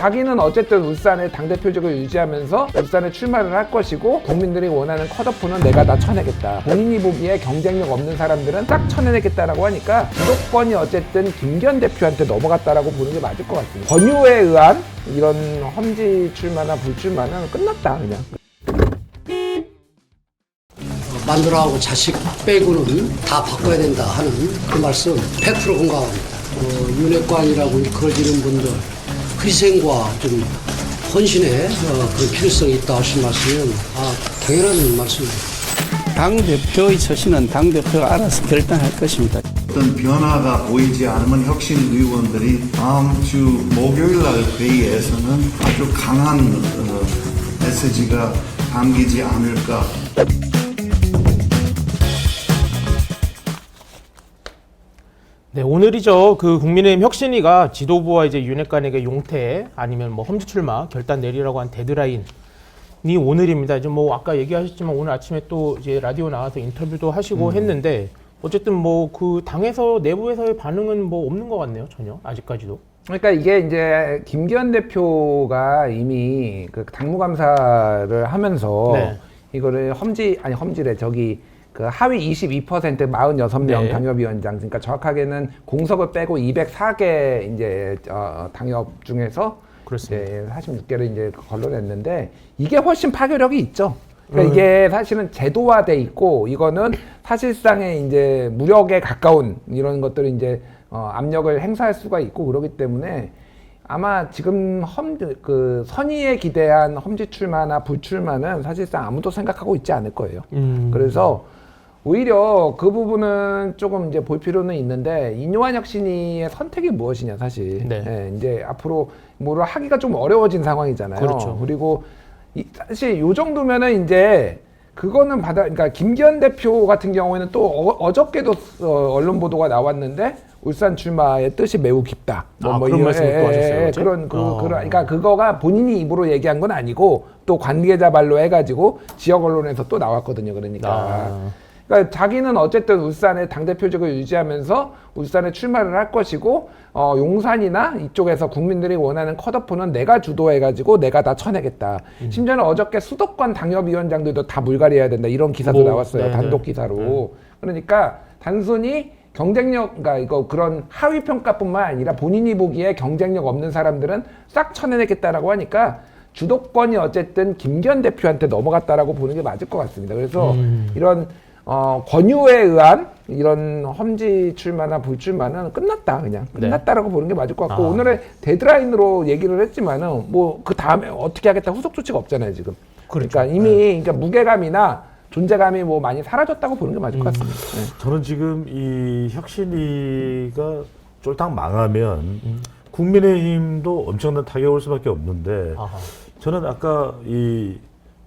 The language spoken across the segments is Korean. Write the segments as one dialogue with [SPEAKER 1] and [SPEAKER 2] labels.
[SPEAKER 1] 자기는 어쨌든 울산의 당대표직을 유지하면서 울산에 출마를 할 것이고 국민들이 원하는 컷오프는 내가 다 쳐내겠다. 본인이 보기에 경쟁력 없는 사람들은 딱 쳐내겠다라고 하니까 주도권이 어쨌든 김기현 대표한테 넘어갔다라고 보는 게 맞을 것 같습니다. 권유에 의한 이런 험지 출마나 불출마는 끝났다 그냥.
[SPEAKER 2] 마누라하고 자식 빼고는 다 바꿔야 된다 하는 그 말씀 100% 공감합니다. 어, 윤핵관이라고 일컬어지는 분들 희생과 좀 헌신의 어, 그런 필요성이 있다 하신 말씀은 아, 당연한 말씀입니다.
[SPEAKER 3] 당 대표의 처신은 당 대표가 알아서 결단할 것입니다.
[SPEAKER 4] 어떤 변화가 보이지 않으면 혁신 의원들이 다음 주 목요일 날 회의에서는 아주 강한 어, 메시지가 담기지 않을까
[SPEAKER 5] 네, 오늘이죠. 그 국민의힘 혁신위가 지도부와 이제 윤핵 관에게 용태 아니면 뭐 험지 출마 결단 내리라고 한 데드라인이 오늘입니다. 이제 뭐 아까 얘기하셨지만 오늘 아침에 또 이제 라디오 나와서 인터뷰도 하시고 했는데 어쨌든 뭐 그 당에서 내부에서의 반응은 뭐 없는 것 같네요. 전혀 아직까지도.
[SPEAKER 1] 그러니까 이게 이제 김기현 대표가 이미 그 당무감사를 하면서
[SPEAKER 5] 네.
[SPEAKER 1] 이거를 험지 아니 험지래 저기 그 하위 22% 46명
[SPEAKER 5] 네.
[SPEAKER 1] 당협위원장 그러니까 정확하게는 공석을 빼고 204개 이제 어, 당협 중에서
[SPEAKER 5] 그렇습니다.
[SPEAKER 1] 이제 46개를 이제 걸러냈는데 이게 훨씬 파괴력이 있죠. 그러니까
[SPEAKER 5] 음.
[SPEAKER 1] 이게 사실은 제도화돼 있고 이거는 사실상의 이제 무력에 가까운 이런 것들을 이제 어, 압력을 행사할 수가 있고 그러기 때문에 아마 지금 험 그 선의에 기대한 험지 출마나 불출마는 사실상 아무도 생각하고 있지 않을 거예요.
[SPEAKER 5] 음.
[SPEAKER 1] 그래서 오히려 그 부분은 조금 이제 볼 필요는 있는데 인요한 혁신이의 선택이 무엇이냐 사실.
[SPEAKER 5] 네.
[SPEAKER 1] 예, 이제 앞으로 뭐를 하기가 좀 어려워진 상황이잖아요.
[SPEAKER 5] 그렇죠.
[SPEAKER 1] 그리고 이, 사실 요 정도면은 이제 그거는 받아 그러니까 김기현 대표 같은 경우에는 또 어, 저께도 언론 보도가 나왔는데 울산 출마의 뜻이 매우 깊다.
[SPEAKER 5] 아, 그런
[SPEAKER 1] 이런-
[SPEAKER 5] 말씀을 또 하셨어요, 어제?
[SPEAKER 1] 그런 그,
[SPEAKER 5] 어.
[SPEAKER 1] 그런 그러니까 그거가 본인이 입으로 얘기한 건 아니고 또 관계자 말로 해가지고 지역 언론에서 또 나왔거든요. 그러니까.
[SPEAKER 5] 아.
[SPEAKER 1] 그러니까 자기는 어쨌든 울산의 당대표직을 유지하면서 울산에 출마를 할 것이고 어, 용산이나 이쪽에서 국민들이 원하는 컷오프는 내가 주도해가지고 내가 다 쳐내겠다.
[SPEAKER 5] 음.
[SPEAKER 1] 심지어는 어저께 수도권 당협위원장들도 다 물갈이해야 된다 이런 기사도
[SPEAKER 5] 뭐,
[SPEAKER 1] 나왔어요.
[SPEAKER 5] 네네.
[SPEAKER 1] 단독 기사로. 그러니까 단순히 경쟁력, 그러니까 이거 그런 하위 평가뿐만 아니라 본인이 보기에 경쟁력 없는 사람들은 싹 쳐내겠다라고 하니까 주도권이 어쨌든 김기현 대표한테 넘어갔다라고 보는 게 맞을 것 같습니다. 그래서
[SPEAKER 5] 음.
[SPEAKER 1] 이런 어, 권유에 의한 이런 험지 출마나 불출마는 끝났다 그냥
[SPEAKER 5] 네.
[SPEAKER 1] 끝났다라고 보는 게 맞을 것 같고
[SPEAKER 5] 아.
[SPEAKER 1] 오늘의 데드라인으로 얘기를 했지만은 뭐 그 다음에 어떻게 하겠다 후속 조치가 없잖아요 지금.
[SPEAKER 5] 그렇죠.
[SPEAKER 1] 그러니까 이미 그러니까 무게감이나 존재감이 뭐 많이 사라졌다고 보는 게 맞을 것 같습니다. 네.
[SPEAKER 6] 저는 지금 이 혁신이가 쫄딱 망하면 국민의힘도 엄청난 타격을 올 수밖에 없는데
[SPEAKER 5] 아하.
[SPEAKER 6] 저는 아까 이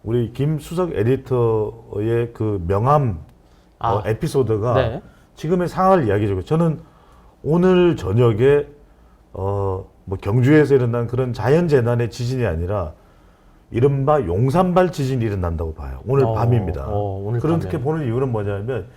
[SPEAKER 6] 우리 김 수석 에디터의 그 명함
[SPEAKER 5] 아.
[SPEAKER 6] 어, 에피소드가
[SPEAKER 5] 네.
[SPEAKER 6] 지금의 상황을 이야기해주고 저는 오늘 저녁에 어 뭐 경주에서 일어난 그런 자연재난의 지진이 아니라 이른바 용산발 지진이 일어난다고 봐요. 오늘
[SPEAKER 5] 어,
[SPEAKER 6] 밤입니다.
[SPEAKER 5] 어, 오늘
[SPEAKER 6] 그렇게
[SPEAKER 5] 밤에.
[SPEAKER 6] 보는 이유는 뭐냐면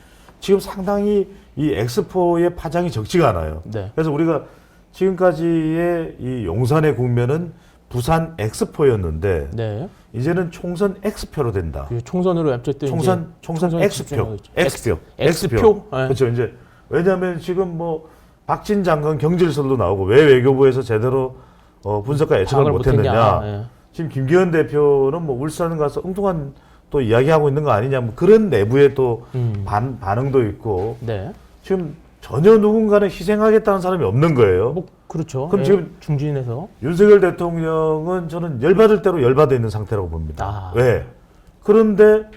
[SPEAKER 6] 지금 상당히 이 엑스포의 파장이 적지가 않아요.
[SPEAKER 5] 네.
[SPEAKER 6] 그래서 우리가 지금까지의 이 용산의 국면은 부산 엑스포였는데
[SPEAKER 5] 네.
[SPEAKER 6] 이제는 총선 엑스표로 된다.
[SPEAKER 5] 그 총선으로 어쨌든
[SPEAKER 6] 총선 총선 엑스표. 엑스표
[SPEAKER 5] 엑스표? 네.
[SPEAKER 6] 그렇죠 이제 왜냐하면 지금 뭐 박진 장관 경질설도 나오고 왜 외교부에서 제대로 어, 분석과 예측을 못했느냐.
[SPEAKER 5] 예.
[SPEAKER 6] 지금 김기현 대표는 뭐 울산 가서 엉뚱한 또 이야기하고 있는 거 아니냐 뭐 그런 내부의 또
[SPEAKER 5] 음.
[SPEAKER 6] 반, 반응도 있고
[SPEAKER 5] 네.
[SPEAKER 6] 지금 전혀 누군가는 희생하겠다는 사람이 없는 거예요.
[SPEAKER 5] 뭐 그렇죠.
[SPEAKER 6] 그럼
[SPEAKER 5] 예,
[SPEAKER 6] 지금
[SPEAKER 5] 중진에서
[SPEAKER 6] 윤석열 대통령은 저는 열받을 대로 열받아 있는 상태라고 봅니다.
[SPEAKER 5] 아.
[SPEAKER 6] 왜? 그런데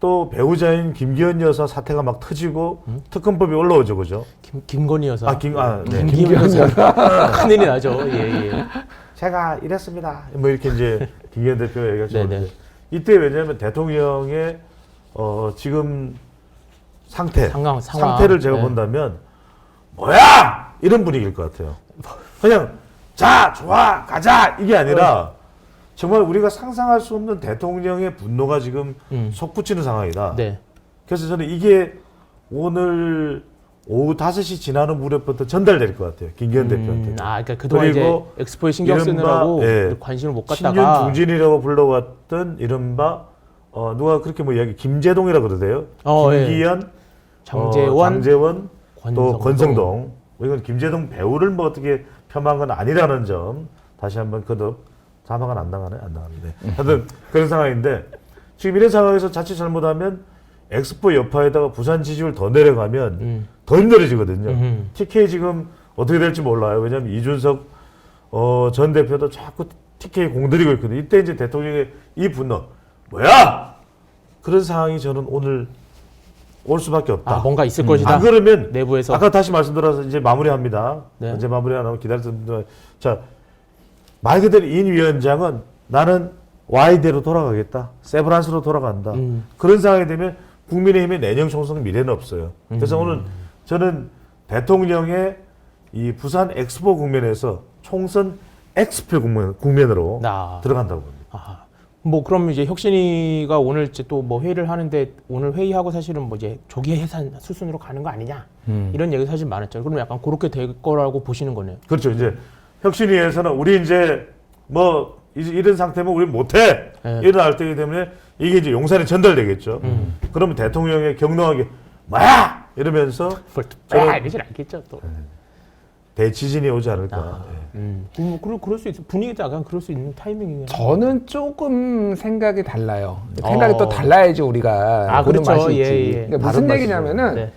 [SPEAKER 6] 또 배우자인 김기현 여사 사태가 막 터지고 특검법이 올라오죠, 그죠?
[SPEAKER 5] 김, 김건희 여사.
[SPEAKER 6] 아, 김, 아, 네.
[SPEAKER 5] 김기현 여사. 큰일이 나죠. 예, 예.
[SPEAKER 6] 제가 이랬습니다. 뭐 이렇게 이제 김기현 대표가 얘기하죠.
[SPEAKER 5] 네네.
[SPEAKER 6] 이때 왜냐하면 대통령의 어, 지금 상태,
[SPEAKER 5] 상황, 상황.
[SPEAKER 6] 상태를 제가
[SPEAKER 5] 네.
[SPEAKER 6] 본다면 뭐야 이런 분위기일 것 같아요. 그냥 자 좋아 가자 이게 아니라 정말 우리가 상상할 수 없는 대통령의 분노가 지금
[SPEAKER 5] 음.
[SPEAKER 6] 솟구치는 상황이다.
[SPEAKER 5] 네.
[SPEAKER 6] 그래서 저는 이게 오늘 오후 5시 지나는 무렵부터 전달될 것 같아요. 김기현 대표한테.
[SPEAKER 5] 음, 아, 그러니까 그동안 이제
[SPEAKER 6] 그리고
[SPEAKER 5] 엑스포에 신경 쓰느라고
[SPEAKER 6] 예,
[SPEAKER 5] 관심을 못
[SPEAKER 6] 신윤
[SPEAKER 5] 갖다가
[SPEAKER 6] 중진이라고 불러왔던 이른바 어, 누가 그렇게 뭐 이야기 김재동이라 그러대요.
[SPEAKER 5] 어, 예.
[SPEAKER 6] 김기현,
[SPEAKER 5] 장재원,
[SPEAKER 6] 어, 장재원, 또
[SPEAKER 5] 권성동.
[SPEAKER 6] 권성동. 뭐 이건 김재동 배우를 뭐 어떻게 폄하한 건 아니라는 점 다시 한번 거듭 사망은 안 나가네 안 나가는데 하여튼 그런 상황인데 지금 이런 상황에서 자칫 잘못하면 엑스포 여파에다가 부산 지지율 더 내려가면
[SPEAKER 5] 음.
[SPEAKER 6] 더 힘들어지거든요.
[SPEAKER 5] 음흠.
[SPEAKER 6] TK 지금 어떻게 될지 몰라요. 왜냐하면 이준석 어, 전 대표도 자꾸 TK 공들이고 있거든요. 이때 이제 대통령의 이 분노 뭐야? 그런 상황이 저는 오늘 올 수밖에 없다.
[SPEAKER 5] 아, 뭔가 있을 것이다.
[SPEAKER 6] 안 그러면
[SPEAKER 5] 내부에서.
[SPEAKER 6] 아까 다시 말씀드려서 이제 마무리합니다.
[SPEAKER 5] 네.
[SPEAKER 6] 이제 마무리하고 기다렸습니다. 자, 말 그대로 인 위원장은 나는 Y대로 돌아가겠다. 세브란스로 돌아간다.
[SPEAKER 5] 음.
[SPEAKER 6] 그런 상황이 되면 국민의힘의 내년 총선 미래는 없어요. 그래서
[SPEAKER 5] 음.
[SPEAKER 6] 오늘 저는 대통령의 이 부산 엑스포 국면에서 총선 엑스표 국면, 국면으로
[SPEAKER 5] 나.
[SPEAKER 6] 들어간다고 봅니다.
[SPEAKER 5] 아, 뭐 그럼 이제 혁신이가 오늘 이제 또 뭐 회의를 하는데 오늘 회의하고 사실은 뭐 이제 조기 해산 수순으로 가는 거 아니냐 이런 얘기 사실 많았죠. 그럼 약간 그렇게 될 거라고 보시는 거네요.
[SPEAKER 6] 그렇죠. 이제 혁신위에서는 우리 이제 뭐 이- 이런 상태면 우리 못해
[SPEAKER 5] 네.
[SPEAKER 6] 일어날 때이기 때문에 이게 이제 용산에 전달되겠죠.
[SPEAKER 5] 음.
[SPEAKER 6] 그러면 대통령의 경로하게 뭐야 이러면서 저는-
[SPEAKER 5] 아, 이러진 않겠죠 또.
[SPEAKER 6] 대지진이 오지 않을까.
[SPEAKER 5] 아.
[SPEAKER 6] 예.
[SPEAKER 5] 음, 뭐 그럴, 그럴 수 있어. 분위기도 약간 그럴 수 있는 타이밍이네요.
[SPEAKER 1] 저는 조금 생각이 달라요. 생각이
[SPEAKER 5] 어.
[SPEAKER 1] 또 달라야지 우리가
[SPEAKER 5] 아,
[SPEAKER 1] 보는
[SPEAKER 5] 그렇죠.
[SPEAKER 1] 맛이 있지.
[SPEAKER 5] 예, 예.
[SPEAKER 1] 그러니까 무슨
[SPEAKER 6] 다른.
[SPEAKER 1] 얘기냐면은
[SPEAKER 5] 네.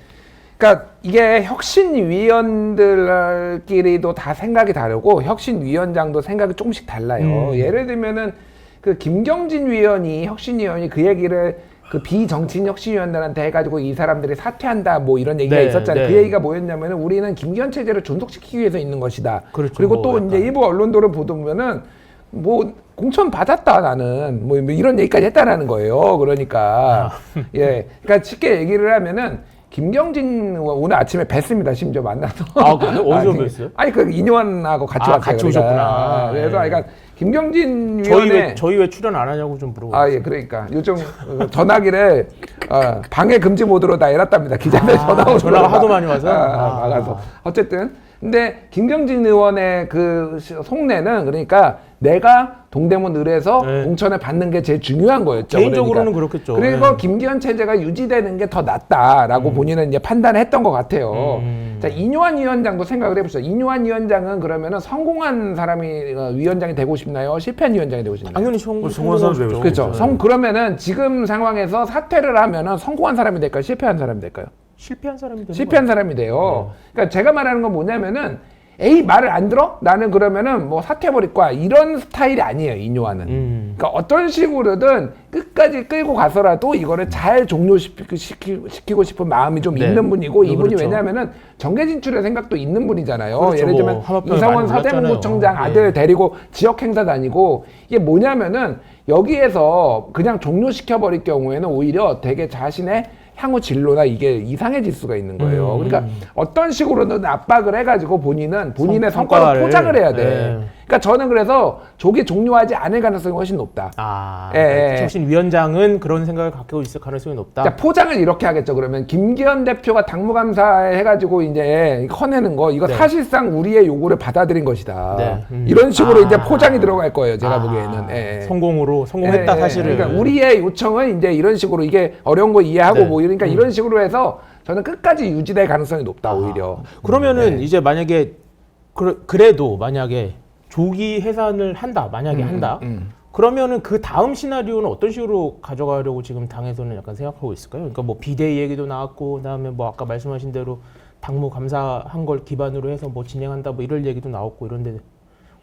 [SPEAKER 1] 그러니까 이게 혁신위원들끼리도 다 생각이 다르고 혁신위원장도 생각이 조금씩 달라요.
[SPEAKER 5] 음.
[SPEAKER 1] 예를 들면은 그 김경진 위원이 혁신위원이 그 얘기를 그 비정치인 혁신위원들한테 해가지고 이 사람들이 사퇴한다 뭐 이런 얘기가
[SPEAKER 5] 네,
[SPEAKER 1] 있었잖아요.
[SPEAKER 5] 네.
[SPEAKER 1] 그 얘기가 뭐였냐면 은 우리는 김기현 체제를 존속시키기 위해서 있는 것이다.
[SPEAKER 5] 그렇죠.
[SPEAKER 1] 리고 또
[SPEAKER 5] 뭐
[SPEAKER 1] 이제. 일부 언론들을 보면은 뭐 공천 받았다 나는 뭐 이런 얘기까지 했다라는 거예요. 그러니까 예, 그러니까 쉽게 얘기를 하면은 김경진 오늘 아침에 뵀습니다. 심지어 만나서.
[SPEAKER 5] 아, 그래요? 어디서 뵀어요?
[SPEAKER 1] 아니 그 인원하고 같이
[SPEAKER 5] 아,
[SPEAKER 1] 왔어요.
[SPEAKER 5] 같이
[SPEAKER 1] 그러니까.
[SPEAKER 5] 오셨구나.
[SPEAKER 1] 그래서
[SPEAKER 5] 예.
[SPEAKER 1] 그러니까 김경진
[SPEAKER 5] 저희
[SPEAKER 1] 위원회
[SPEAKER 5] 왜 저희 왜 출연 안 하냐고 좀 물어보.
[SPEAKER 1] 아, 예, 그러니까. 요즘 어, 전화기를 어, 방해 금지 모드로 다 해놨답니다. 기자들
[SPEAKER 5] 아,
[SPEAKER 1] 전화 오는
[SPEAKER 5] 전화가
[SPEAKER 1] 걸
[SPEAKER 5] 하도
[SPEAKER 1] 막-
[SPEAKER 5] 많이 와서?
[SPEAKER 1] 아,
[SPEAKER 5] 아.
[SPEAKER 1] 막아서. 어쨌든. 근데 김경진 의원의 그 시- 속내는 그러니까 내가 동대문 을에서
[SPEAKER 5] 네.
[SPEAKER 1] 공천을 받는 게 제일 중요한 거였죠.
[SPEAKER 5] 개인적으로는
[SPEAKER 1] 그러니까.
[SPEAKER 5] 그렇겠죠.
[SPEAKER 1] 그리고
[SPEAKER 5] 네.
[SPEAKER 1] 김기현 체제가 유지되는 게 더 낫다라고 본인은 이제 판단을 했던 것 같아요.
[SPEAKER 5] 음.
[SPEAKER 1] 자, 이뇨한 위원장도 생각을 해보시죠. 이뇨한 위원장은 그러면은 성공한 사람이 어, 위원장이 되고 싶나요? 실패한 위원장이 되고 싶나요?
[SPEAKER 5] 당연히 성,
[SPEAKER 6] 뭐 성공한 사람 되고
[SPEAKER 1] 그렇죠.
[SPEAKER 6] 그렇죠.
[SPEAKER 1] 성 그러면은 지금 상황에서 사퇴를 하면은 성공한 사람이 될까요? 실패한 사람이 될까요?
[SPEAKER 5] 실패한 사람이 되는
[SPEAKER 1] 실패한
[SPEAKER 5] 거예요.
[SPEAKER 1] 사람이 돼요. 그러니까 제가 말하는 건 뭐냐면은 에이 말을 안 들어? 나는 그러면은 뭐 사퇴해버릴 거야. 이런 스타일이 아니에요. 이뇨아는.
[SPEAKER 5] 음.
[SPEAKER 1] 그러니까 어떤 식으로든 끝까지 끌고 가서라도 이거를 잘 종료시키고 싶은 마음이 좀
[SPEAKER 5] 네.
[SPEAKER 1] 있는 분이고
[SPEAKER 5] 네,
[SPEAKER 1] 이분이
[SPEAKER 5] 그렇죠.
[SPEAKER 1] 왜냐면은 정계 진출의 생각도 있는 분이잖아요.
[SPEAKER 5] 그렇죠.
[SPEAKER 1] 예를
[SPEAKER 5] 뭐
[SPEAKER 1] 들면
[SPEAKER 5] 많이 몰랐잖아요.
[SPEAKER 1] 사대문구청장
[SPEAKER 5] 예.
[SPEAKER 1] 아들 데리고 지역 행사 다니고 이게 뭐냐면은 여기에서 그냥 종료시켜 버릴 경우에는 오히려 되게 자신의 향후 진로나 이게 이상해질 수가 있는 거예요.
[SPEAKER 5] 음.
[SPEAKER 1] 그러니까 어떤 식으로든 압박을 해가지고 본인은 본인의
[SPEAKER 5] 성-
[SPEAKER 1] 성과를
[SPEAKER 5] 성과를,
[SPEAKER 1] 포장을 해야 돼.
[SPEAKER 5] 예.
[SPEAKER 1] 그러니까 저는 그래서 조기 종료하지 않을 가능성이 훨씬 높다.
[SPEAKER 5] 아,
[SPEAKER 1] 예, 예.
[SPEAKER 5] 혁신 위원장은 그런 생각을 갖고 있을 가능성이 높다.
[SPEAKER 1] 자, 포장을 이렇게 하겠죠. 그러면 김기현 대표가 당무감사에 해가지고 이제 커내는 거 이거
[SPEAKER 5] 네.
[SPEAKER 1] 사실상 우리의 요구를 받아들인 것이다.
[SPEAKER 5] 네. 음.
[SPEAKER 1] 이런 식으로
[SPEAKER 5] 아.
[SPEAKER 1] 이제 포장이 들어갈 거예요. 제가
[SPEAKER 5] 아,
[SPEAKER 1] 보기에는. 예, 예.
[SPEAKER 5] 성공으로 성공했다
[SPEAKER 1] 예, 예.
[SPEAKER 5] 사실은.
[SPEAKER 1] 그러니까 우리의 요청은 이제 이런 식으로 이게 어려운 거 이해하고
[SPEAKER 5] 네.
[SPEAKER 1] 뭐 이러니까 이런 식으로 해서 저는 끝까지 유지될 가능성이 높다 오히려.
[SPEAKER 5] 그러면은
[SPEAKER 1] 네.
[SPEAKER 5] 이제 만약에 그, 그래도 만약에 조기 해산을 한다. 만약에 한다.
[SPEAKER 1] 음.
[SPEAKER 5] 그러면은 그 다음 시나리오는 어떤 식으로 가져가려고 지금 당에서는 약간 생각하고 있을까요? 그러니까 뭐 비대위 얘기도 나왔고 그다음에 뭐 아까 말씀하신 대로 당무 감사한 걸 기반으로 해서 뭐 진행한다 뭐 이럴 얘기도 나왔고 이런데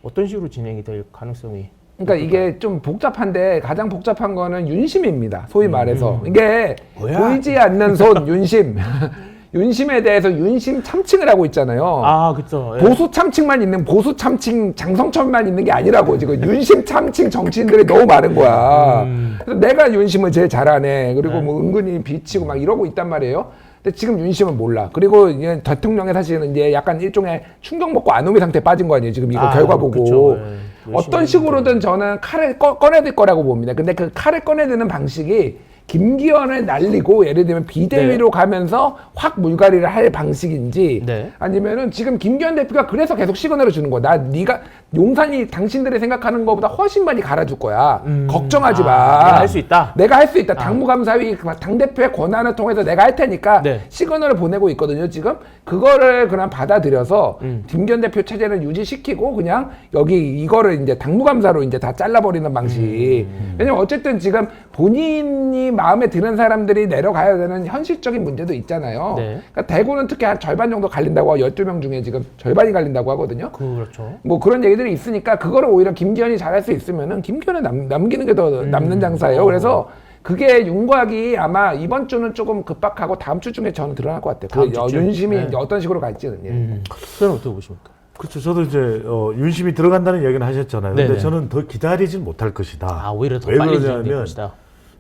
[SPEAKER 5] 어떤 식으로 진행이 될 가능성이
[SPEAKER 1] 그러니까 이게 좀 복잡한데 가장 복잡한 거는 윤심입니다. 소위 말해서 이게
[SPEAKER 5] 뭐야?
[SPEAKER 1] 보이지 않는 손 윤심. 윤심에 대해서 윤심 참칭을 하고 있잖아요.
[SPEAKER 5] 아 그쵸 예.
[SPEAKER 1] 보수 참칭만 있는 보수 참칭 장성철만 있는 게 아니라고 지금 윤심 참칭 정치인들이 너무 많은 거야.
[SPEAKER 5] 음.
[SPEAKER 1] 그래서 내가 윤심을 제일 잘하네. 그리고
[SPEAKER 5] 네.
[SPEAKER 1] 뭐 은근히 비치고 막 이러고 있단 말이에요. 근데 지금 윤심은 몰라. 그리고 이제 대통령의 사실은 이제 약간 일종의 충격 먹고 안오미 상태 에 빠진 거 아니에요. 지금 이거
[SPEAKER 5] 아,
[SPEAKER 1] 결과 보고.
[SPEAKER 5] 예.
[SPEAKER 1] 어떤 식으로든 저는 칼을 꺼, 꺼내들 거라고 봅니다. 근데 그 칼을 꺼내드는 방식이 김기현을 날리고 예를 들면 비대위로 가면서 확 물갈이를 할 방식인지
[SPEAKER 5] 네.
[SPEAKER 1] 아니면은 지금 김기현 대표가 그래서 계속 시그널을 주는 거야. 나 네가 용산이 당신들이 생각하는 것보다 훨씬 많이 갈아줄 거야. 걱정하지
[SPEAKER 5] 아,
[SPEAKER 1] 마.
[SPEAKER 5] 내가 할 수 있다?
[SPEAKER 1] 내가 할 수 있다. 당무감사위 당 대표의 권한을 통해서 내가 할 테니까
[SPEAKER 5] 네.
[SPEAKER 1] 시그널을 보내고 있거든요. 지금 그거를 그냥 받아들여서
[SPEAKER 5] 음.
[SPEAKER 1] 김기현 대표 체제는 유지시키고 그냥 여기 이거를 이제 당무감사로 이제 다 잘라버리는 방식.
[SPEAKER 5] 음.
[SPEAKER 1] 왜냐면 어쨌든 지금 본인이 마음에 드는 사람들이 내려가야 되는 현실적인 문제도 있잖아요.
[SPEAKER 5] 네.
[SPEAKER 1] 그러니까 대구는 특히 한 절반 정도 갈린다고 하고 12명 중에 지금 절반이 갈린다고 하거든요.
[SPEAKER 5] 그렇죠.
[SPEAKER 1] 뭐 그런 얘기 들이 있으니까 그거를 오히려 김기현이 잘할 수 있으면은 김기현을 남, 남기는 게더
[SPEAKER 5] 음.
[SPEAKER 1] 남는 장사예요. 그래서 그게 윤곽이 아마 이번 주는 조금 급박하고 다음 주 중에 저는 드러날 것 같아요.
[SPEAKER 5] 다음
[SPEAKER 1] 그 여-
[SPEAKER 5] 주쯤?
[SPEAKER 1] 윤심이
[SPEAKER 5] 네.
[SPEAKER 1] 이제 어떤 식으로 갈지는. 예.
[SPEAKER 5] 음. 그건 어떻게 보십니까?
[SPEAKER 6] 그렇죠. 저도 이제 어, 윤심이 들어간다는 얘기는 하셨잖아요. 근데
[SPEAKER 5] 네네.
[SPEAKER 6] 저는 더 기다리진 못할 것이다.
[SPEAKER 5] 아 오히려 더
[SPEAKER 6] 왜
[SPEAKER 5] 빨리 진행될
[SPEAKER 6] 그러냐면
[SPEAKER 5] 것이다.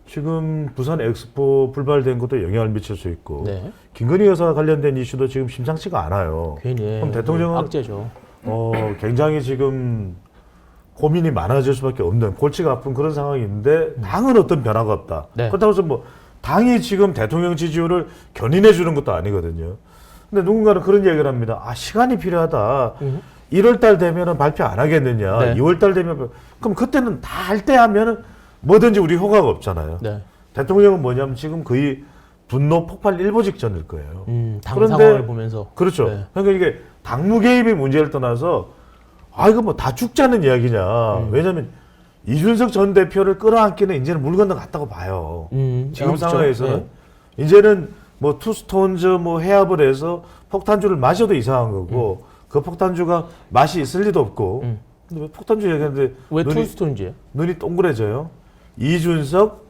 [SPEAKER 6] 지금 부산 엑스포 불발된 것도 영향을 미칠 수 있고
[SPEAKER 5] 네.
[SPEAKER 6] 김건희 여사 관련된 이슈도 지금 심상치가 않아요.
[SPEAKER 5] 괜히
[SPEAKER 6] 그럼 대통령은
[SPEAKER 5] 악재죠.
[SPEAKER 6] 어, 굉장히 지금 고민이 많아질 수밖에 없는 골치가 아픈 그런 상황인데 당은 어떤 변화가 없다.
[SPEAKER 5] 네.
[SPEAKER 6] 그렇다고 해서 뭐 당이 지금 대통령 지지율을 견인해 주는 것도 아니거든요. 근데 누군가는 그런 얘기를 합니다. 아 시간이 필요하다. 1월 달 되면은 발표 안 하겠느냐.
[SPEAKER 5] 네.
[SPEAKER 6] 2월 달 되면 발- 그럼 그때는 다 할 때 하면은 뭐든지 우리 효과가 없잖아요.
[SPEAKER 5] 네.
[SPEAKER 6] 대통령은 뭐냐면 지금 거의 분노 폭발 일보 직전일 거예요.
[SPEAKER 5] 음, 당
[SPEAKER 6] 그런데-
[SPEAKER 5] 상황을 보면서
[SPEAKER 6] 그렇죠.
[SPEAKER 5] 네.
[SPEAKER 6] 그러니까 이게 당무 개입의 문제를 떠나서 아 이거 뭐 다 죽자는 이야기냐.
[SPEAKER 5] 음.
[SPEAKER 6] 왜냐하면 이준석 전 대표를 끌어안기는 이제는 물 건너 갔다고 봐요.
[SPEAKER 5] 음,
[SPEAKER 6] 지금
[SPEAKER 5] 그렇죠.
[SPEAKER 6] 상황에서는
[SPEAKER 5] 네.
[SPEAKER 6] 이제는 뭐 투스톤즈 뭐 해압을 해서 폭탄주를 마셔도 이상한 거고 그 폭탄주가 맛이 있을 리도 없고
[SPEAKER 5] 음.
[SPEAKER 6] 근데 왜 폭탄주 얘기하는데
[SPEAKER 5] 왜
[SPEAKER 6] 눈이,
[SPEAKER 5] 투스톤지예요?
[SPEAKER 6] 눈이 동그래져요. 이준석,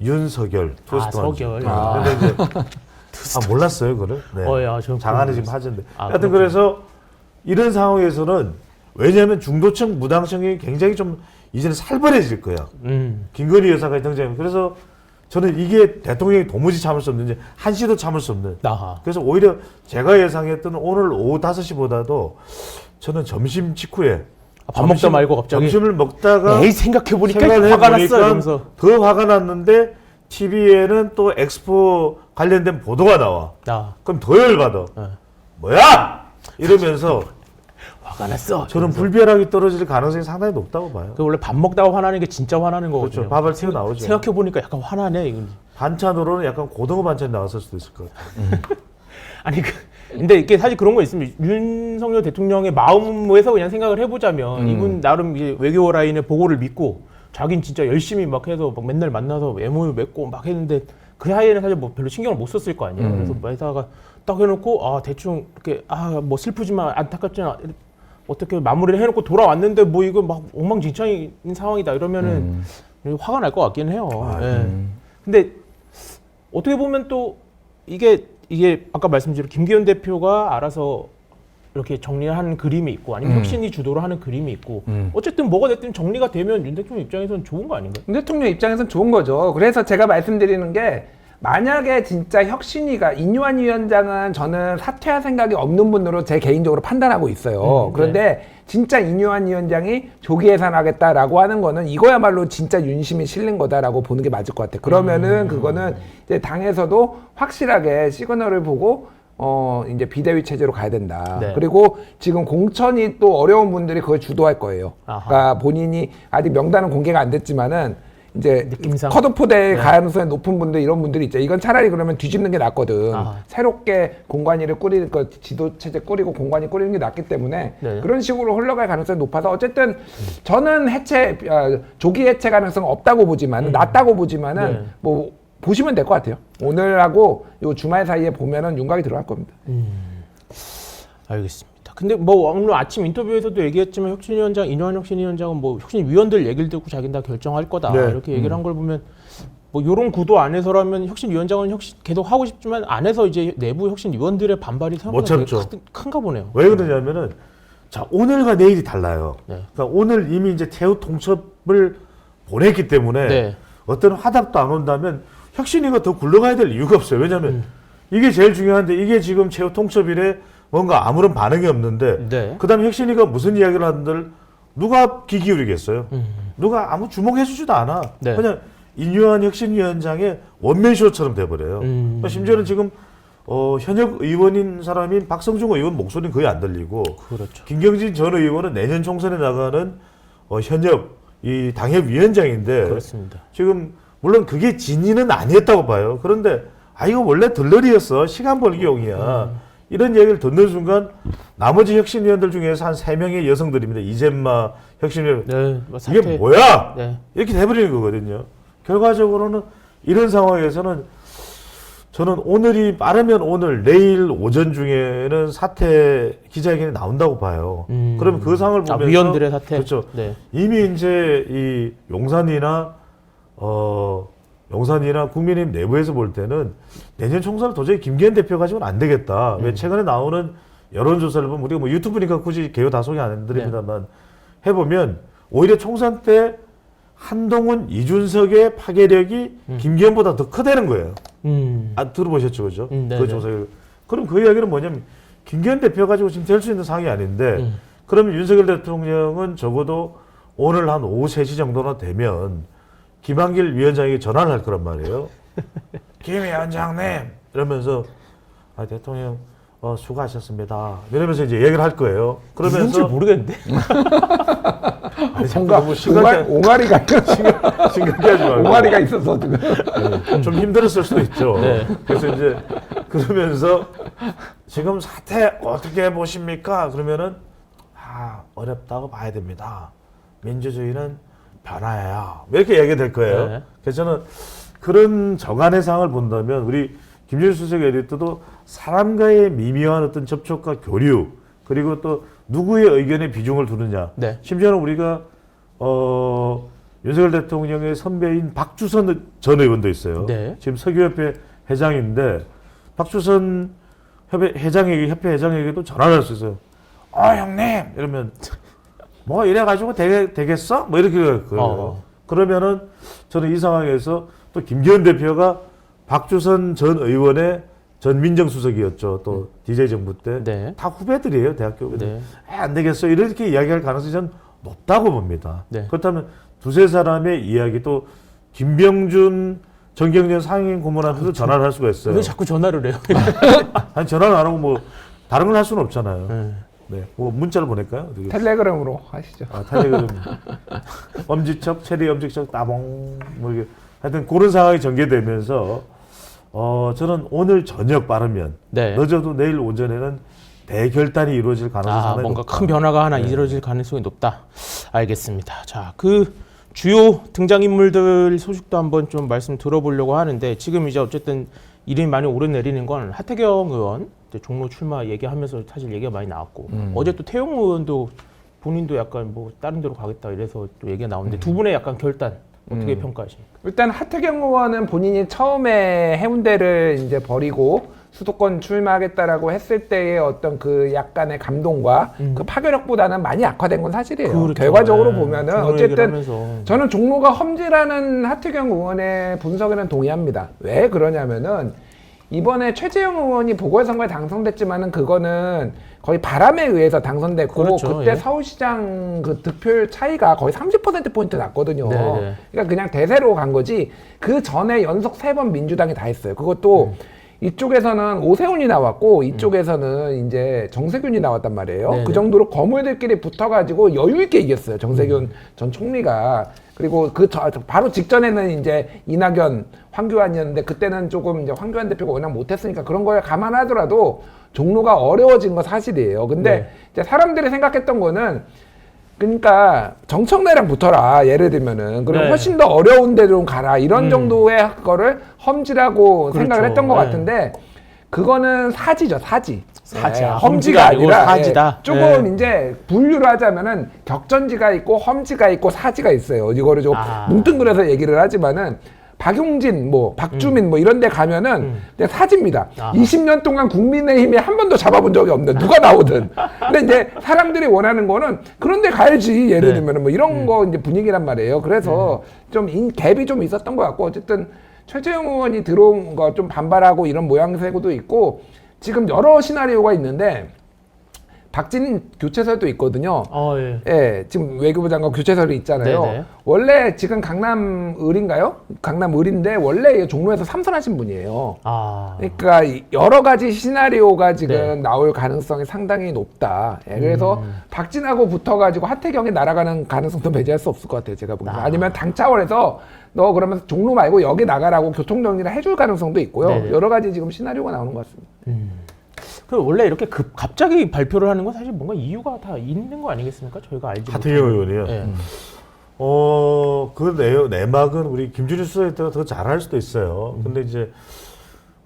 [SPEAKER 6] 윤석열 투스톤즈.
[SPEAKER 5] 석열.
[SPEAKER 6] 네.
[SPEAKER 5] 아.
[SPEAKER 6] 근데 이제 아 몰랐어요 그걸. 네.
[SPEAKER 5] 어, 야, 저는
[SPEAKER 6] 장안에
[SPEAKER 5] 그건
[SPEAKER 6] 지금 하던데.
[SPEAKER 5] 아,
[SPEAKER 6] 하여튼
[SPEAKER 5] 그렇군요.
[SPEAKER 6] 그래서 이런 상황에서는 왜냐하면 중도층 무당층이 굉장히 좀 이제는 살벌해질 거야.
[SPEAKER 5] 음,
[SPEAKER 6] 김건희 여사가 등장하면 그래서 저는 이게 대통령이 도무지 참을 수 없는지 한시도 참을 수 없는.
[SPEAKER 5] 나하.
[SPEAKER 6] 그래서 오히려 제가 예상했던 오늘 오후 5시보다도 저는 점심 직후에
[SPEAKER 5] 아, 밥 먹다 말고 갑자기
[SPEAKER 6] 점심을 먹다가
[SPEAKER 5] 에이 생각해 보니까 화가 났어 이러면서
[SPEAKER 6] 더 화가 났는데 TV에는 또 엑스포 관련된 보도가 나와.
[SPEAKER 5] 나
[SPEAKER 6] 그럼 더 열받아.
[SPEAKER 5] 네.
[SPEAKER 6] 뭐야? 이러면서
[SPEAKER 5] 화가 났어.
[SPEAKER 6] 저는 불비열하게 떨어질 가능성이 상당히 높다고 봐요.
[SPEAKER 5] 그 원래 밥 먹다가 화나는 게 진짜 화나는 거거든요.
[SPEAKER 6] 그렇죠. 밥을 튀어 나오죠.
[SPEAKER 5] 생각해 보니까 약간 화나네 이건.
[SPEAKER 6] 반찬으로는 약간 고등어 반찬 나왔을 수도 있을 것 같아요.
[SPEAKER 5] 아니 그, 근데 이게 사실 그런 거 있습니다. 윤석열 대통령의 마음에서 그냥 생각을 해보자면
[SPEAKER 6] 음.
[SPEAKER 5] 이분 나름 외교 라인의 보고를 믿고 자긴 진짜 열심히 막 해서 막 맨날 만나서 MOU 맺고 막 했는데 그 사이에는 사실 뭐 별로 신경을 못 썼을 거 아니에요.
[SPEAKER 6] 음.
[SPEAKER 5] 그래서 매사가 딱 해놓고 아 대충 이렇게 아 뭐 슬프지만 안타깝지만 어떻게 마무리를 해놓고 돌아왔는데 뭐 이거 막 엉망진창인 상황이다 이러면은 화가 날 것 같긴 해요.
[SPEAKER 6] 음. 아,
[SPEAKER 5] 예. 근데 어떻게 보면 또 이게 이게 아까 말씀드린 김기현 대표가 알아서 이렇게 정리하는 그림이 있고 아니면 혁신이 주도를 하는 그림이 있고 어쨌든 뭐가 됐든 정리가 되면 윤 대통령 입장에서는 좋은 거 아닌가요?
[SPEAKER 1] 윤 대통령 입장에서는 좋은 거죠. 그래서 제가 말씀드리는 게 만약에 진짜 혁신이가 인유한 위원장은 저는 사퇴할 생각이 없는 분으로 제 개인적으로 판단하고 있어요.
[SPEAKER 5] 음,
[SPEAKER 1] 그런데 진짜 인유한 위원장이 조기 예산하겠다라고 하는 거는 이거야말로 진짜 윤심이 실린 거다라고 보는 게 맞을 것 같아요. 그러면은
[SPEAKER 5] 음.
[SPEAKER 1] 그거는 이제 당에서도 확실하게 시그널을 보고 어 이제 비대위 체제로 가야 된다.
[SPEAKER 5] 네.
[SPEAKER 1] 그리고 지금 공천이 또 어려운 분들이 그걸 주도할 거예요.
[SPEAKER 5] 아하.
[SPEAKER 1] 그러니까 본인이 아직 명단은 공개가 안 됐지만은 이제
[SPEAKER 5] 느낌상.
[SPEAKER 1] 컷오프 될 가능성이 높은 분들 이런 분들이 있죠. 이건 차라리 그러면 뒤집는 게 낫거든.
[SPEAKER 5] 아하.
[SPEAKER 1] 새롭게 공관위를 꾸리는 거 지도 체제 꾸리고 공관위 꾸리는 게 낫기 때문에
[SPEAKER 5] 네.
[SPEAKER 1] 그런 식으로 흘러갈 가능성이 높아서 어쨌든 저는 해체 어, 조기 해체 가능성 은 없다고 보지만 낫다고 보지만은
[SPEAKER 5] 음. 네.
[SPEAKER 1] 뭐 보시면 될 것 같아요. 오늘하고 요 주말 사이에 보면은 윤곽이 들어갈 겁니다.
[SPEAKER 5] 알겠습니다. 근데 뭐 오늘 아침 인터뷰에서도 얘기했지만 혁신 위원장 인요한 혁신 위원장은 뭐 혁신 위원들 얘기를 듣고 자기는 다 결정할 거다
[SPEAKER 6] 네.
[SPEAKER 5] 이렇게 얘기를 한 걸 보면 뭐 이런 구도 안에서라면 혁신 위원장은 혁신 계속 하고 싶지만 안에서 이제 내부 혁신 위원들의 반발이
[SPEAKER 6] 못
[SPEAKER 5] 생각보다 되게
[SPEAKER 6] 참죠.
[SPEAKER 5] 큰- 큰가 보네요.
[SPEAKER 6] 왜 그러냐면은 자 오늘과 내일이 달라요.
[SPEAKER 5] 네.
[SPEAKER 6] 그러니까 오늘 이미 이제 태우 통첩을 보냈기 때문에
[SPEAKER 5] 네.
[SPEAKER 6] 어떤 화답도 안 온다면 혁신이가 더 굴러가야 될 이유가 없어요. 왜냐하면
[SPEAKER 5] 음.
[SPEAKER 6] 이게 제일 중요한데 이게 지금 최후 통첩일에 뭔가 아무런 반응이 없는데
[SPEAKER 5] 네.
[SPEAKER 6] 그다음에 혁신이가 무슨 이야기를 하는들 누가 귀 기울이겠어요? 누가 아무 주목해 주지도 않아.
[SPEAKER 5] 네.
[SPEAKER 6] 그냥 인유한 혁신위원장의 원맨쇼처럼 돼버려요.
[SPEAKER 5] 음.
[SPEAKER 6] 그러니까 심지어는 지금 어, 현역 의원인 사람인 박성중 의원 목소리는 거의 안 들리고
[SPEAKER 5] 그렇죠.
[SPEAKER 6] 김경진 전 의원은 내년 총선에 나가는 어, 현역 이 당협 위원장인데
[SPEAKER 5] 그렇습니다.
[SPEAKER 6] 지금 물론 그게 진위는 아니었다고 봐요. 그런데 아 이거 원래 들러리였어 시간 벌기용이야. 이런 얘기를 듣는 순간 나머지 혁신위원들 중에서 한 세 명의 여성들입니다. 이젠마 혁신위원
[SPEAKER 5] 네, 뭐
[SPEAKER 6] 이게
[SPEAKER 5] 사퇴-
[SPEAKER 6] 뭐야?
[SPEAKER 5] 네.
[SPEAKER 6] 이렇게 돼버리는 거거든요. 결과적으로는 이런 상황에서는 저는 오늘이 빠르면 오늘 내일 오전 중에는 사퇴 기자회견이 나온다고 봐요.
[SPEAKER 5] 음.
[SPEAKER 6] 그러면 그 상황을
[SPEAKER 5] 아,
[SPEAKER 6] 보면서
[SPEAKER 5] 위원들의 사퇴.
[SPEAKER 6] 그렇죠.
[SPEAKER 5] 네.
[SPEAKER 6] 이미 이제 이 용산이나 어 용산이나 국민의힘 내부에서 볼 때는 내년 총선을 도저히 김기현 대표 가지고는 안 되겠다. 왜 최근에 나오는 여론조사를 보면 우리가 뭐 유튜브니까 굳이 개요 다 소개 안 해드립니다만 해보면 오히려 총선 때 한동훈, 이준석의 파괴력이 김기현보다 더 크다는 거예요.
[SPEAKER 5] 음.
[SPEAKER 6] 아 들어보셨죠, 그죠?
[SPEAKER 5] 음, 네,
[SPEAKER 6] 그
[SPEAKER 5] 네.
[SPEAKER 6] 조사를. 그럼 그 이야기는 뭐냐면 김기현 대표 가지고 지금 될 수 있는 상황이 아닌데
[SPEAKER 5] 음.
[SPEAKER 6] 그러면 윤석열 대통령은 적어도 오늘 한 오후 3시 정도나 되면 김한길 위원장에게 전화를 할 거란 말이에요. 김 위원장님 이러면서 아 대통령 어, 수고하셨습니다. 이러면서 이제 얘기를 할 거예요. 그러면서
[SPEAKER 5] 모르겠는데.
[SPEAKER 6] 아니, 자꾸
[SPEAKER 1] 뭔가
[SPEAKER 6] 너무 심각해,
[SPEAKER 1] 옹알, 옹알이가
[SPEAKER 6] 심각해 하지 말고
[SPEAKER 1] 옹알이가 있어서 지금
[SPEAKER 6] 네, 좀 힘들었을 수도 있죠.
[SPEAKER 5] 네.
[SPEAKER 6] 그래서 이제 그러면서 지금 사태 어떻게 보십니까? 그러면은 아 어렵다고 봐야 됩니다. 민주주의는 변화예요. 이렇게 얘기 될 거예요.
[SPEAKER 5] 네.
[SPEAKER 6] 그래서 저는 그런 정안의 상을 본다면 우리 김준일 수석 에디터도 사람과의 미묘한 어떤 접촉과 교류 그리고 또 누구의 의견에 비중을 두느냐.
[SPEAKER 5] 네.
[SPEAKER 6] 심지어는 우리가 어 윤석열 대통령의 선배인 박주선 전 의원도 있어요.
[SPEAKER 5] 네.
[SPEAKER 6] 지금 석유협회 회장인데 박주선 협회 회장에게 협회 회장에게도 전화를 할 수 있어요. 어 형님 이러면 뭐 이래 가지고 되겠, 되겠어? 뭐 이렇게 할 거예요.
[SPEAKER 5] 어.
[SPEAKER 6] 그러면은 저는 이 상황에서 또 김기현 대표가 박주선 전 의원의 전 민정수석이었죠. 또 DJ 정부 때.
[SPEAKER 5] 네.
[SPEAKER 6] 다 후배들이에요, 대학교 후배들.
[SPEAKER 5] 네.
[SPEAKER 6] 아, 안 되겠어. 이렇게 이야기할 가능성이 저는 높다고 봅니다.
[SPEAKER 5] 네.
[SPEAKER 6] 그렇다면 두세 사람의 이야기 또 김병준 정경련 상임 고문한테도 전화를 할 수가 있어요.
[SPEAKER 5] 왜 자꾸 전화를 해요?
[SPEAKER 6] 아니 전화를 안 하고 뭐 다른 걸 할 수는 없잖아요.
[SPEAKER 5] 네.
[SPEAKER 6] 네. 뭐 문자를 보낼까요? 어떻게?
[SPEAKER 1] 텔레그램으로 하시죠.
[SPEAKER 6] 아, 텔레그램. 엄지척, 체리 엄지척, 따봉. 뭐 이게 하여튼 그런 상황이 전개되면서 어, 저는 오늘 저녁 빠르면
[SPEAKER 5] 네.
[SPEAKER 6] 늦어도 내일 오전에는 대결단이 이루어질 가능성이
[SPEAKER 5] 아,
[SPEAKER 6] 상당히
[SPEAKER 5] 뭔가
[SPEAKER 6] 높다.
[SPEAKER 5] 큰 변화가 하나
[SPEAKER 6] 네.
[SPEAKER 5] 이루어질 가능성이 높다. 알겠습니다. 자, 그 주요 등장인물들 소식도 한번 좀 말씀 들어보려고 하는데 지금 이제 어쨌든 이름이 많이 오르내리는 건 하태경 의원 종로 출마 얘기하면서 사실 얘기가 많이 나왔고
[SPEAKER 6] 음.
[SPEAKER 5] 어제 또 태용 의원도 본인도 약간 뭐 다른 데로 가겠다 이래서 또 얘기가
[SPEAKER 6] 음.
[SPEAKER 5] 나오는데 두 분의 약간 결단 어떻게 평가하십니까?
[SPEAKER 1] 일단 하태경 의원은 본인이 처음에 해운대를 이제 버리고 수도권 출마하겠다라고 했을 때의 어떤 그 약간의 감동과 그 파괴력보다는 많이 악화된 건 사실이에요.
[SPEAKER 5] 그렇죠.
[SPEAKER 1] 결과적으로
[SPEAKER 5] 네.
[SPEAKER 1] 보면은 어쨌든. 저는 종로가 험지라는 하태경 의원의 분석에는 동의합니다. 왜 그러냐면은 이번에 최재형 의원이 보궐선거에 당선됐지만은 그거는 거의 바람에 의해서 당선됐고
[SPEAKER 5] 그렇죠,
[SPEAKER 1] 그때
[SPEAKER 5] 예.
[SPEAKER 1] 서울시장 그 득표율 차이가 거의 30% 포인트 났거든요.
[SPEAKER 5] 네, 네.
[SPEAKER 1] 그러니까 그냥 대세로 간 거지. 그 전에 연속 세 번 민주당이 다 했어요. 그것도 이쪽에서는 오세훈이 나왔고 이쪽에서는 이제 정세균이 나왔단 말이에요.
[SPEAKER 5] 네네.
[SPEAKER 1] 그 정도로 거물들끼리 붙어가지고 여유 있게 이겼어요. 정세균 전 총리가. 그리고 그 저- 바로 직전에는 이제 이낙연, 황교안이었는데 그때는 조금 이제 황교안 대표가 워낙 못했으니까 그런 걸 감안하더라도 종로가 어려워진 거 사실이에요. 근데
[SPEAKER 5] 네.
[SPEAKER 1] 이제 사람들이 생각했던 거는 그러니까 정청래랑 붙어라 예를 들면은 그럼
[SPEAKER 5] 네.
[SPEAKER 1] 훨씬 더 어려운 데로 가라 이런
[SPEAKER 5] 음.
[SPEAKER 1] 정도의 거를 험지라고
[SPEAKER 5] 그렇죠.
[SPEAKER 1] 생각을 했던 것
[SPEAKER 5] 네.
[SPEAKER 1] 같은데 그거는 사지죠 사지
[SPEAKER 5] 사지.
[SPEAKER 1] 예,
[SPEAKER 5] 아,
[SPEAKER 1] 험지가 아니라
[SPEAKER 5] 사지다.
[SPEAKER 1] 예, 조금
[SPEAKER 5] 네.
[SPEAKER 1] 이제 분류를 하자면은 격전지가 있고 험지가 있고 사지가 있어요 이거를 좀
[SPEAKER 5] 아.
[SPEAKER 1] 뭉뚱그려서 얘기를 하지만은 박용진, 뭐 박주민, 뭐 이런 데 가면은 그냥 사지입니다.
[SPEAKER 5] 음. 아.
[SPEAKER 1] 20년 동안 국민의힘이 한 번도 잡아본 적이 없는 누가 나오든. 근데 이제 사람들이 원하는 거는 그런 데 가야지. 예를
[SPEAKER 5] 네.
[SPEAKER 1] 들면은 뭐 이런 거 이제 분위기란 말이에요. 그래서 좀 인, 갭이 좀 있었던 것 같고 어쨌든 최재형 의원이 들어온 거 좀 반발하고 이런 모양새도 있고 지금 여러 시나리오가 있는데 박진 교체설도 있거든요.
[SPEAKER 5] 어, 예.
[SPEAKER 1] 예, 지금 외교부 장관 교체설이 있잖아요.
[SPEAKER 5] 네네.
[SPEAKER 1] 원래 지금 강남 을인가요? 강남 을인데 원래 종로에서 삼선하신 분이에요.
[SPEAKER 5] 아.
[SPEAKER 1] 그러니까 이 여러 가지 시나리오가 지금
[SPEAKER 5] 네.
[SPEAKER 1] 나올 가능성이 상당히 높다. 예, 그래서
[SPEAKER 5] 음.
[SPEAKER 1] 박진하고 붙어가지고 하태경이 날아가는 가능성도 배제할 수 없을 것 같아요. 제가 보기엔.
[SPEAKER 5] 아.
[SPEAKER 1] 아니면 당 차원에서 너 그러면 종로 말고 여기 나가라고 교통 정리를 해줄 가능성도 있고요.
[SPEAKER 5] 네네.
[SPEAKER 1] 여러 가지 지금 시나리오가 나오는 것 같습니다.
[SPEAKER 5] 그 원래 이렇게 급 갑자기 발표를 하는 건 사실 뭔가 이유가 다 있는 거 아니겠습니까? 저희가 알지
[SPEAKER 6] 하태경
[SPEAKER 5] 못하는.
[SPEAKER 6] 의원이요.
[SPEAKER 5] 예.
[SPEAKER 6] 어, 그 내, 내막은 우리 김준일 수석에다가 더 잘할 수도 있어요. 근데 이제,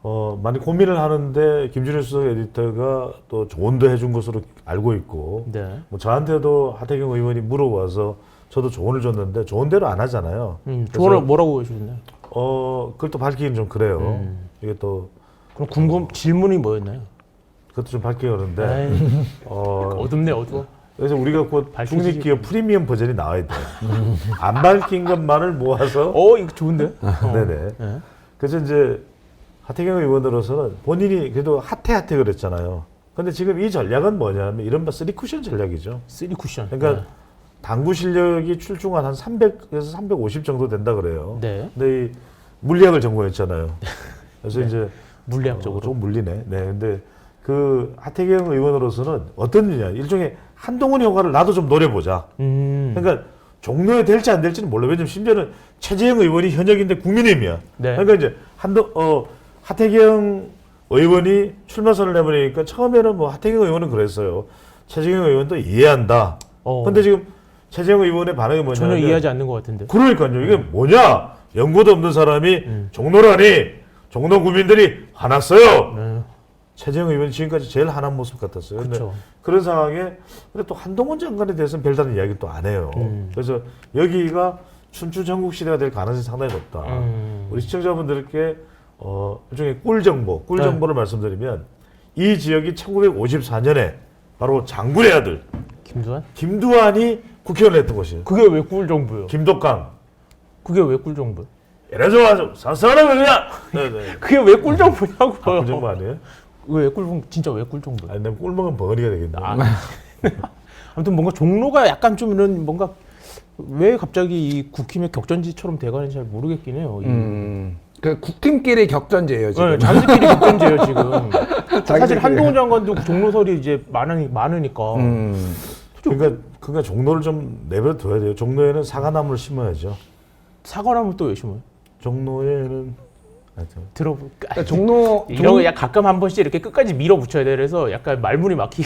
[SPEAKER 6] 어, 많이 고민을 하는데 김준일 수석 에디터가 또 조언도 해준 것으로 알고 있고,
[SPEAKER 5] 네.
[SPEAKER 6] 뭐 저한테도 하태경 의원이 물어와서 저도 조언을 줬는데 좋은 대로 안 하잖아요.
[SPEAKER 5] 음, 조언을 뭐라고 해주셨나요?
[SPEAKER 6] 어, 그걸 또 밝히긴 좀 그래요.
[SPEAKER 5] 음.
[SPEAKER 6] 이게 또
[SPEAKER 5] 그럼 궁금 질문이 뭐였나요?
[SPEAKER 6] 그것도 좀 밝히기 어려운데,
[SPEAKER 5] 에이,
[SPEAKER 6] 어,
[SPEAKER 5] 어둡네 어두워.
[SPEAKER 6] 그래서 우리가 곧
[SPEAKER 5] 밝히지.
[SPEAKER 6] 중립기업 프리미엄 버전이 나와야 돼요. 안 밝힌 것만을 모아서
[SPEAKER 5] 어 이거 좋은데? 어.
[SPEAKER 6] 네네.
[SPEAKER 5] 예.
[SPEAKER 6] 그래서 이제 하태경 의원으로서는 본인이 그래도 핫해 핫해 그랬잖아요. 근데 지금 이 전략은 뭐냐면 이른바 쓰리 쿠션 전략이죠.
[SPEAKER 5] 쓰리 쿠션.
[SPEAKER 6] 그러니까 당구 실력이 출중한 한 300에서 350 정도 된다 그래요.
[SPEAKER 5] 네.
[SPEAKER 6] 근데 이 물리학을 전공했잖아요. 그래서 이제
[SPEAKER 5] 물리학적으로.
[SPEAKER 6] 어, 좀 물리네. 네. 근데 그 하태경 의원으로서는 어떤 일이냐 일종의 한동훈 효과를 나도 좀 노려보자.
[SPEAKER 5] 음.
[SPEAKER 6] 그러니까 종로에 될지 안 될지는 몰라. 왜냐면 심지어는 최재형 의원이 현역인데 국민의힘이야.
[SPEAKER 5] 네.
[SPEAKER 6] 그러니까 이제 한도 어 하태경 의원이 출마선을 내버리니까 처음에는 뭐 하태경 의원은 그랬어요. 최재형 의원도 이해한다.
[SPEAKER 5] 어.
[SPEAKER 6] 근데 지금 최재형 의원의 반응이 뭐냐면
[SPEAKER 5] 전혀 이해하지 않는 것 같은데.
[SPEAKER 6] 그러니까요. 이게 뭐냐? 연고도 없는 사람이
[SPEAKER 5] 음.
[SPEAKER 6] 종로라니 종로 구민들이 화났어요.
[SPEAKER 5] 네.
[SPEAKER 6] 최재형 의원이 지금까지 제일 화난 모습 같았어요. 근데. 그런 상황에 근데 또 한동훈 장관에 대해서는 별다른 이야기 또안 해요.
[SPEAKER 5] 음.
[SPEAKER 6] 그래서 여기가 춘추 전국 시대가 될 가능성이 상당히 높다.
[SPEAKER 5] 음.
[SPEAKER 6] 우리 시청자분들께 어 일종의 꿀 정보, 꿀
[SPEAKER 5] 네.
[SPEAKER 6] 정보를 말씀드리면 이 지역이 1954년에 바로 장군의 아들
[SPEAKER 5] 김두한?
[SPEAKER 6] 김두한이 국회의원을 했던 곳이에요.
[SPEAKER 5] 그게 왜 꿀 정부요?
[SPEAKER 6] 김덕강.
[SPEAKER 5] 그게 왜 꿀 정부?
[SPEAKER 6] 이래서 아주 산산하면 그냥.
[SPEAKER 5] 그게 왜 꿀 정부냐고요?
[SPEAKER 6] 꿀 정보 아니에요?
[SPEAKER 5] 왜꿀 정부? 진짜 왜꿀 정부?
[SPEAKER 6] 아니, 내가 꿀 먹으면 벙어리가 되겠네.
[SPEAKER 5] 아, 아무튼 뭔가 종로가 약간 좀 이런 뭔가 왜 갑자기 이 국힘의 격전지처럼 돼가는지 잘 모르겠긴 해요. 이-
[SPEAKER 1] 음, 그 국팀끼리 격전제예요 지금.
[SPEAKER 5] 네, 자기들끼리 격전지예요 지금. 사실
[SPEAKER 1] 자기들끼리.
[SPEAKER 5] 한동훈 장관도 종로설이 이제 많으니, 많으니까.
[SPEAKER 1] 음.
[SPEAKER 6] 그러니까 그러니까 종로를 좀 내버려 둬야 돼요. 종로에는 사과나무를 심어야죠.
[SPEAKER 5] 사과나무 또 열심히
[SPEAKER 6] 종로에는
[SPEAKER 5] 들어볼까?
[SPEAKER 1] 그러니까 종로
[SPEAKER 5] 이런 거약 가끔 한 번씩 이렇게 끝까지 밀어붙여야 돼. 그래서 약간 말문이 막히.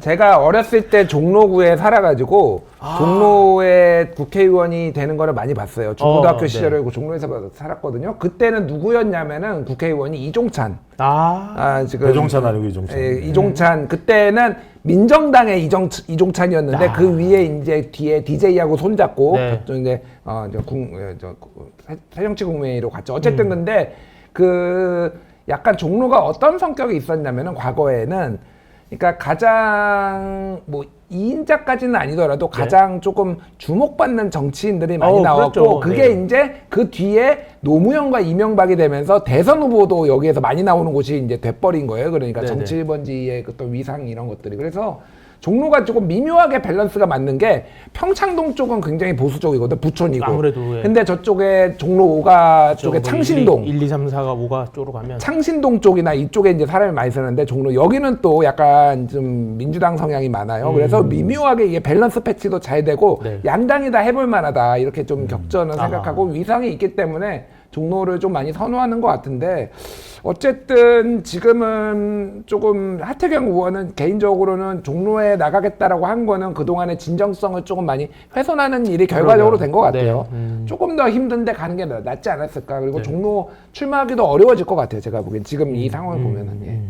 [SPEAKER 1] 제가 어렸을 때 종로구에 살아가지고 종로에 국회의원이 되는 거를 많이 봤어요. 중고등학교
[SPEAKER 5] 어, 네.
[SPEAKER 1] 시절에 그 종로에서 살았거든요. 그때는 누구였냐면은 국회의원이 이종찬.
[SPEAKER 5] 아,
[SPEAKER 1] 아 지금
[SPEAKER 6] 배종찬 아니고 이종찬.
[SPEAKER 1] 예, 이종찬 그때는 민정당의 이종 이종찬이었는데
[SPEAKER 5] 아.
[SPEAKER 1] 그 위에 이제 뒤에 DJ하고 손잡고
[SPEAKER 5] 네.
[SPEAKER 1] 또 이제 어저궁저 새정치국회의로 갔죠. 어쨌든
[SPEAKER 5] 음.
[SPEAKER 1] 근데 그 약간 종로가 어떤 성격이 있었냐면은 과거에는 그러니까 가장 뭐 2인자까지는 아니더라도 가장 조금 주목받는 정치인들이 많이
[SPEAKER 5] 네. 어,
[SPEAKER 1] 나왔고
[SPEAKER 5] 그렇죠.
[SPEAKER 1] 그게
[SPEAKER 5] 네.
[SPEAKER 1] 이제 그 뒤에 노무현과 이명박이 되면서 대선 후보도 여기에서 많이 나오는 곳이 이제 돼버린 거예요. 그러니까
[SPEAKER 5] 네네.
[SPEAKER 1] 정치 번지의 어떤 위상 이런 것들이 그래서 종로가 조금 미묘하게 밸런스가 맞는 게 평창동 쪽은 굉장히 보수적이거든 부촌이고
[SPEAKER 5] 아무래도, 예.
[SPEAKER 1] 근데 저쪽에 종로 5가 쪽에 창신동
[SPEAKER 5] 1, 2, 3, 4가 5가 쪽으로 가면
[SPEAKER 1] 창신동 쪽이나 이쪽에 이제 사람이 많이 쓰는데 종로 여기는 또 약간 좀 민주당 성향이 많아요. 그래서 미묘하게 이게 밸런스 패치도 잘 되고
[SPEAKER 5] 음. 네.
[SPEAKER 1] 양당이 다 해볼 만하다 이렇게 좀 격전을
[SPEAKER 5] 아하.
[SPEAKER 1] 생각하고 위상이 있기 때문에 종로를 좀 많이 선호하는 것 같은데 어쨌든 지금은 조금 하태경 의원은 개인적으로는 종로에 나가겠다라고 한 거는 그동안의 진정성을 조금 많이 훼손하는 일이 결과적으로. 된 것 같아요.
[SPEAKER 5] 네. 음.
[SPEAKER 1] 조금 더 힘든데 가는 게 나- 낫지 않았을까. 그리고
[SPEAKER 5] 네.
[SPEAKER 1] 종로 출마하기도 어려워질 것 같아요. 제가 보기엔 지금
[SPEAKER 5] 음.
[SPEAKER 1] 이 상황을 보면은 예.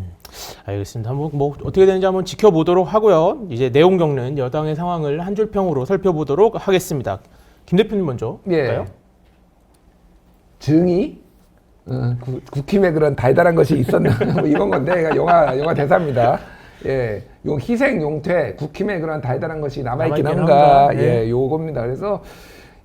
[SPEAKER 5] 알겠습니다. 한번 뭐 어떻게 되는지 한번 지켜보도록 하고요. 이제 내용 겪는 여당의 상황을 한 줄 평으로 살펴보도록 하겠습니다. 김 대표님 먼저
[SPEAKER 1] 예.
[SPEAKER 5] 볼까요?
[SPEAKER 1] 증이 어, 구- 국힘에 그런 달달한 것이 있었나 뭐 이런 건데 이거 영화 영화 대사입니다. 예, 용 희생 용퇴 국힘에 그런 달달한 것이 남아 있긴
[SPEAKER 5] 남아있긴
[SPEAKER 1] 한가
[SPEAKER 5] 한가.
[SPEAKER 1] 예,
[SPEAKER 5] 네.
[SPEAKER 1] 요겁니다. 그래서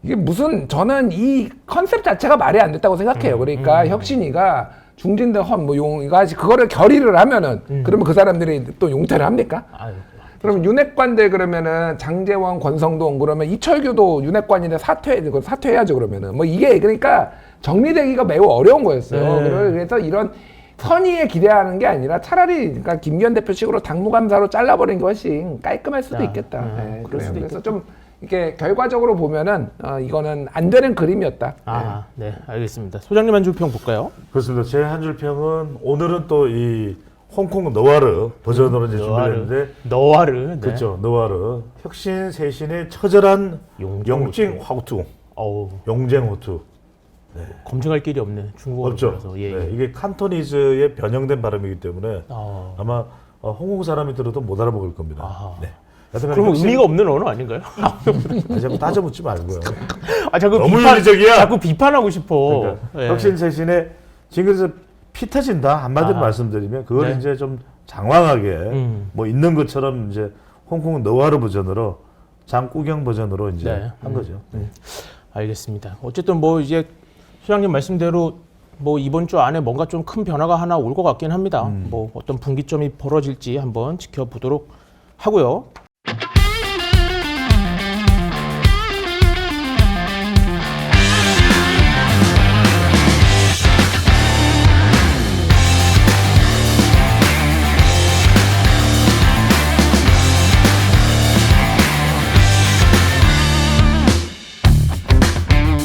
[SPEAKER 1] 이게 무슨 저는 이 컨셉 자체가 말이 안 됐다고 생각해요. 그러니까 혁신이가 중진대 헌뭐 용이가 그거를 결의를 하면은 그러면 그 사람들이 또 용퇴를 합니까?
[SPEAKER 5] 아유,
[SPEAKER 1] 그러면 윤핵관들 그러면은 장재원, 권성동 그러면 이철규도 윤핵관인데 사퇴 그 사퇴해야죠 그러면은 뭐 이게 그러니까 정리되기가 매우 어려운 거였어요.
[SPEAKER 5] 네.
[SPEAKER 1] 그래서 이런 선의에 기대하는 게 아니라 차라리 그러니까 김기현 대표식으로 당무감사로 잘라버리는 게 훨씬 깔끔할 수도
[SPEAKER 5] 아,
[SPEAKER 1] 있겠다.
[SPEAKER 5] 음,
[SPEAKER 1] 네,
[SPEAKER 5] 그럴
[SPEAKER 1] 그래요.
[SPEAKER 5] 수도
[SPEAKER 1] 그래서 좀 이렇게 결과적으로 보면은 어, 이거는 안 되는 그림이었다.
[SPEAKER 5] 아, 네, 알겠습니다. 소장님 한 줄 평 볼까요?
[SPEAKER 6] 그렇습니다. 제 한 줄 평은 오늘은 또 이 홍콩 너와르 버전으로 이제 준비했는데
[SPEAKER 5] 너와르. 네.
[SPEAKER 6] 그렇죠. 너와르 혁신 세신의 처절한
[SPEAKER 5] 용쟁
[SPEAKER 6] 화투, 용쟁 호투
[SPEAKER 5] 검증할 길이
[SPEAKER 6] 없죠.
[SPEAKER 5] 불러서. 예,
[SPEAKER 6] 네,
[SPEAKER 5] 예.
[SPEAKER 6] 이게 칸토니즈의 변형된 발음이기 때문에
[SPEAKER 5] 어.
[SPEAKER 6] 아마 어, 홍콩 사람이 들어도 못 알아먹을 겁니다.
[SPEAKER 5] 아하.
[SPEAKER 6] 네.
[SPEAKER 5] 그러면
[SPEAKER 6] 혁신-
[SPEAKER 5] 의미가 없는 언어 아닌가요?
[SPEAKER 6] 아, 자꾸 따져 묻지 말고요.
[SPEAKER 5] 아, 자꾸
[SPEAKER 6] 너무
[SPEAKER 5] 비판,
[SPEAKER 6] 윤리적이야.
[SPEAKER 5] 자꾸 비판하고 싶어.
[SPEAKER 6] 그러니까
[SPEAKER 5] 예.
[SPEAKER 6] 혁신 세신에 지금 그래서 피 터진다 한마디로
[SPEAKER 5] 아.
[SPEAKER 6] 말씀드리면 그걸
[SPEAKER 5] 네.
[SPEAKER 6] 이제 좀 장황하게
[SPEAKER 5] 음.
[SPEAKER 6] 뭐 있는 것처럼 이제 홍콩 너와르 버전으로 장꾸경 버전으로 이제
[SPEAKER 5] 네.
[SPEAKER 6] 한 거죠.
[SPEAKER 5] 알겠습니다. 어쨌든 뭐 이제 소장님 말씀대로 뭐 이번 주 안에 뭔가 좀 큰 변화가 하나 올 것 같긴 합니다. 뭐 어떤 분기점이 벌어질지 한번 지켜보도록 하고요.